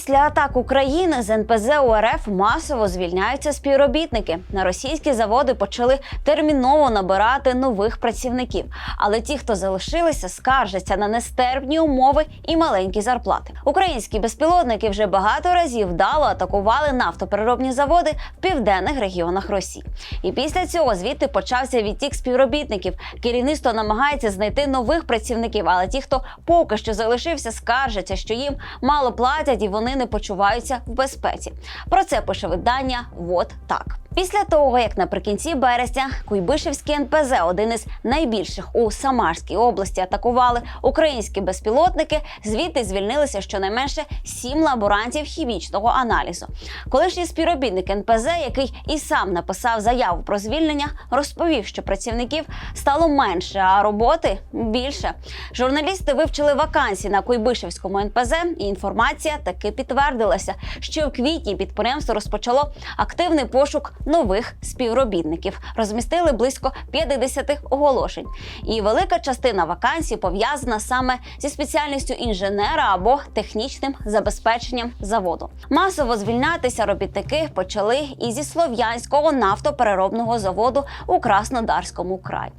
Після атак України з НПЗ УРФ масово звільняються співробітники. На російські заводи почали терміново набирати нових працівників. Але ті, хто залишилися, скаржаться на нестерпні умови і маленькі зарплати. Українські безпілотники вже багато разів вдало атакували нафтопереробні заводи в південних регіонах Росії. І після цього звідти почався відтік співробітників. Керівництво намагається знайти нових працівників, але ті, хто поки що залишився, скаржаться, що їм мало платять і вони не почуваються в безпеці. Про це пише видання «Вот так. Після того, як наприкінці березня Куйбишевський НПЗ, один із найбільших у Самарській області, атакували українські безпілотники, звідти звільнилися щонайменше сім лаборантів хімічного аналізу. Колишній співробітник НПЗ, який і сам написав заяву про звільнення, розповів, що працівників стало менше, а роботи більше. Журналісти вивчили вакансії на Куйбишевському НПЗ, і інформація таки підтвердилася, що в квітні підприємство розпочало активний пошук нових співробітників. Розмістили близько 50 оголошень. І велика частина вакансій пов'язана саме зі спеціальністю інженера або технічним забезпеченням заводу. Масово звільнятися робітники почали і зі слов'янського нафтопереробного заводу у Краснодарському краї.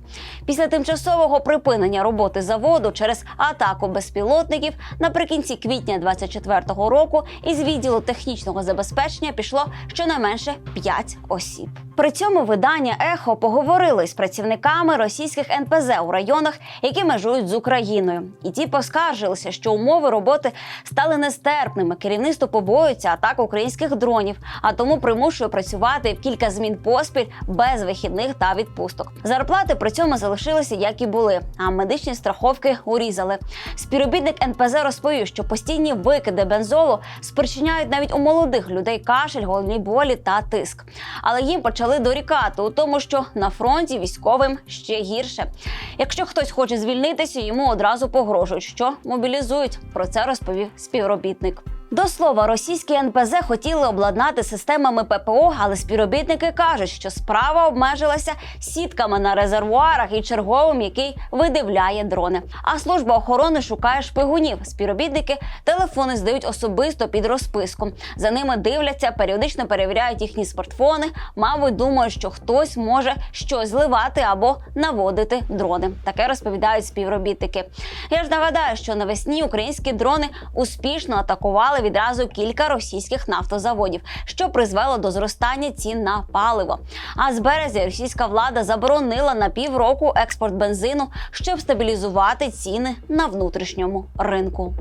Після тимчасового припинення роботи заводу через атаку безпілотників наприкінці квітня 24-го року із відділу технічного забезпечення пішло щонайменше 5 осіб. При цьому видання Ехо поговорили з працівниками російських НПЗ у районах, які межують з Україною, і ті поскаржилися, що умови роботи стали нестерпними. Керівництво побоюється атак українських дронів, а тому примушує працювати в кілька змін поспіль без вихідних та відпусток. Зарплати при цьому залишилися як і були, а медичні страховки урізали. Співробітник НПЗ розповів, що постійні викиди бензолу спричиняють навіть у молодих людей кашель, головні болі та тиск. Але їм почали дорікати у тому, що на фронті військовим ще гірше. Якщо хтось хоче звільнитися, йому одразу погрожують, що мобілізують. Про це розповів співробітник. До слова, російські НПЗ хотіли обладнати системами ППО, але співробітники кажуть, що справа обмежилася сітками на резервуарах і черговим, який видивляє дрони. А служба охорони шукає шпигунів. Співробітники телефони здають особисто під розписку. За ними дивляться, періодично перевіряють їхні смартфони. Мабуть, думають, що хтось може щось зливати або наводити дрони. Таке розповідають співробітники. Я ж нагадаю, що навесні українські дрони успішно атакували відразу кілька російських нафтозаводів, що призвело до зростання цін на паливо. А з березня російська влада заборонила на півроку експорт бензину, щоб стабілізувати ціни на внутрішньому ринку.